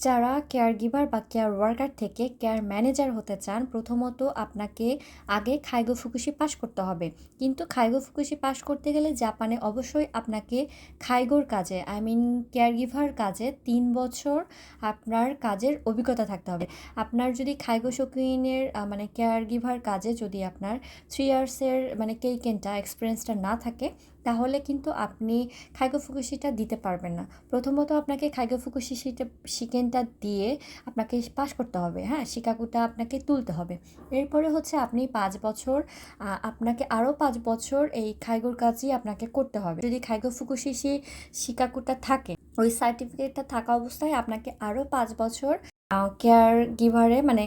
যারা care giver বা care worker থেকে কেয়ার ম্যানেজার হতে চান, প্রথমত আপনাকে আগে খাইগো ফুকুশি পাস করতে হবে। কিন্তু খাইগো ফুকুশি পাস করতে গেলে জাপানে অবশ্যই আপনাকে খাইগোর কাজে আই মিন কেয়ার গিভার কাজে তিন বছর আপনার কাজের অভিজ্ঞতা থাকতে হবে। আপনার যদি খাইগো শকুইনের মানে কেয়ার গিভার কাজে যদি আপনার থ্রি ইয়ার্সের মানে কেইকেনটা এক্সপিরিয়েন্সটা না থাকে তাহলে কিন্তু আপনি খাইগো ফুকুশিটা দিতে পারবেন না। প্রথমত আপনাকে খাইগো ফুকুশি শিকেনটা দিয়ে আপনাকে পাস করতে হবে হ্যাঁ? শিকাকুটা আপনাকে তুলতে হবে। এরপরে হচ্ছে আপনি পাঁচ বছর আপনাকে আরও পাঁচ বছর এই খাইগোর কাজই আপনাকে করতে হবে। যদি খাইগো ফুকুশিসি শিকাকুটা থাকে, ওই সার্টিফিকেটটা থাকা অবস্থায় আপনাকে আরও পাঁচ বছর কেয়ার গিভারে মানে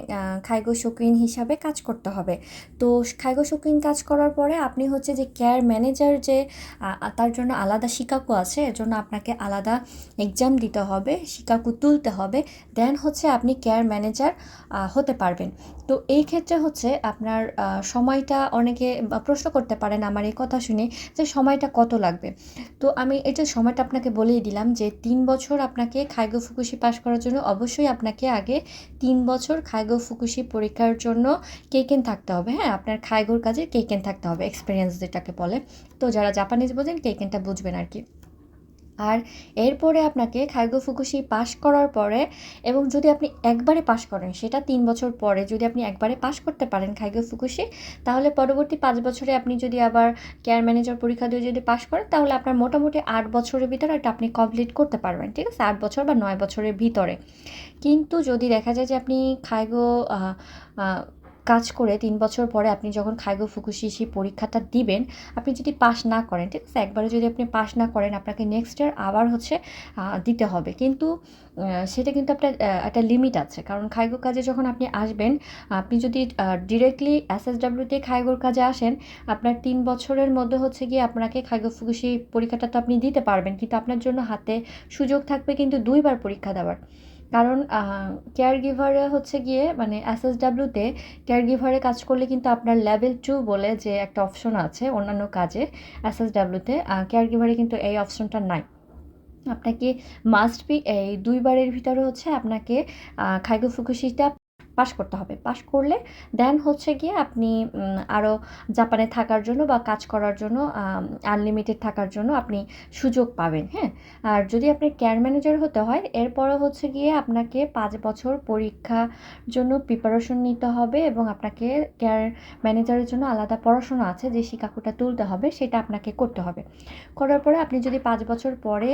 খাইগো শৌখিন হিসাবে কাজ করতে হবে। তো খাইগো শৌখিন কাজ করার পরে আপনি হচ্ছে যে কেয়ার ম্যানেজার যে তার জন্য আলাদা শিকাকু আছে, এর জন্য আপনাকে আলাদা এক্সাম দিতে হবে, শিকাকু তুলতে হবে দেন হচ্ছে আপনি কেয়ার ম্যানেজার হতে পারবেন। তো এই ক্ষেত্রে হচ্ছে আপনার সময়টা অনেকে প্রশ্ন করতে পারেন আমার এই কথা শুনে যে সময়টা কত লাগবে। তো আমি এটা সময়টা আপনাকে বলেই দিলাম যে তিন বছর আপনাকে খাইগো ফুকুশি পাস করার জন্য অবশ্যই আপনাকে আগে তিন বছর খাইগো ফুকুশি পরীক্ষার জন্য কেকেন থাকতে হবে হ্যাঁ? আপনার খাইগোর কাজে কেকেন থাকতে হবে এক্সপিরিয়েন্স যেটাকে বলে। তো যারা জাপানিজ বোঝেন, কেকেনটা বুঝবেন আর কি। আর এরপরে আপনাকে খাইগো ফুকুশি পাস করার পরে এবং যদি আপনি একবারে পাস করেন, সেটা তিন বছর পরে যদি আপনি একবারে পাস করতে পারেন খাইগো ফুকুশি, তাহলে পরবর্তী পাঁচ বছরে আপনি যদি আবার কেয়ার ম্যানেজার পরীক্ষা দিয়ে যদি পাস করেন, তাহলে আপনার মোটামুটি আট বছরের ভিতরে এটা আপনি কমপ্লিট করতে পারবেন, ঠিক আছে? আট বছর বা নয় বছরের ভিতরে। কিন্তু যদি দেখা যায় যে আপনি খাইগো কাজ করে তিন বছর পরে আপনি যখন খাইগো ফুকুশি সেই পরীক্ষাটা দিবেন, আপনি যদি পাস না করেন, ঠিক আছে? একবারে যদি আপনি পাস না করেন, আপনাকে নেক্সট ইয়ার আবার হচ্ছে দিতে হবে। কিন্তু সেটা কিন্তু আপনার একটা লিমিট আছে। কারণ খাইগো কাজে যখন আপনি আসবেন, আপনি যদি ডিরেক্টলি এস এস ডাব্লিউতে খাইগোর কাজে আসেন, আপনার তিন বছরের মধ্যে হচ্ছে গিয়ে আপনাকে খাইগো ফুকুশি পরীক্ষাটা তো আপনি দিতে পারবেন। কিন্তু আপনার জন্য হাতে সুযোগ থাকবে কিন্তু দুইবার পরীক্ষা দেওয়ার। কারণ কেয়ার গিভারে হচ্ছে গিয়ে মানে এস এস ডাব্লিউতে কেয়ার গিভারে কাজ করলে কিন্তু আপনার লেভেল টু বলে যে একটা অপশন আছে অন্যান্য কাজে এস এস ডাব্লিউতে কেয়ার গিভারে কিন্তু এই অপশনটা নাই। আপনাকে মাস্ট বি এই দুইবারের ভিতরে হচ্ছে আপনাকে খাইগো ফুকুশিটা পাস করতে হবে। পাস করলে দেন হচ্ছে গিয়ে আপনি আরও জাপানে থাকার জন্য বা কাজ করার জন্য আনলিমিটেড থাকার জন্য আপনি সুযোগ পাবেন হ্যাঁ? আর যদি আপনি কেয়ার ম্যানেজার হতে হয় এরপরে হচ্ছে গিয়ে আপনাকে পাঁচ বছর পরীক্ষার জন্য প্রিপারেশন নিতে হবে এবং আপনাকে কেয়ার ম্যানেজারের জন্য আলাদা পড়াশোনা আছে যে শিকাকুটা তুলতে হবে, সেটা আপনাকে করতে হবে। করার পরে আপনি যদি পাঁচ বছর পরে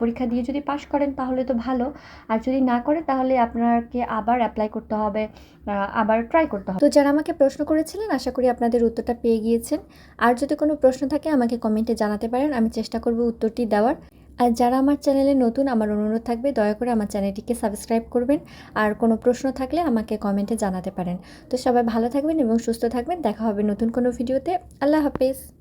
পরীক্ষা দিয়ে যদি পাশ করেন তাহলে তো ভালো। আর যদি না করে তাহলে আপনাকে আবার অ্যাপ্লাই করতে হবে আহ, আবার ট্রাই করতে হবে। তো যারা আমাকে প্রশ্ন করেছিলেন আশা করি আপনাদের উত্তরটা পেয়ে গিয়েছেন। আর যদি কোনো প্রশ্ন থাকে আমাকে কমেন্টে জানাতে পারেন আমি চেষ্টা করব উত্তরটি দেওয়ার। আর যারা আমার চ্যানেলে নতুন আমার অনুরোধ থাকবে দয়া করে আমার চ্যানেলটিকে সাবস্ক্রাইব করবেন। আর কোনো প্রশ্ন থাকলে আমাকে কমেন্টে জানাতে পারেন। তো সবাই ভালো থাকবেন এবং সুস্থ থাকবেন। দেখা হবে নতুন কোনো ভিডিওতে। আল্লাহ হাফেজ।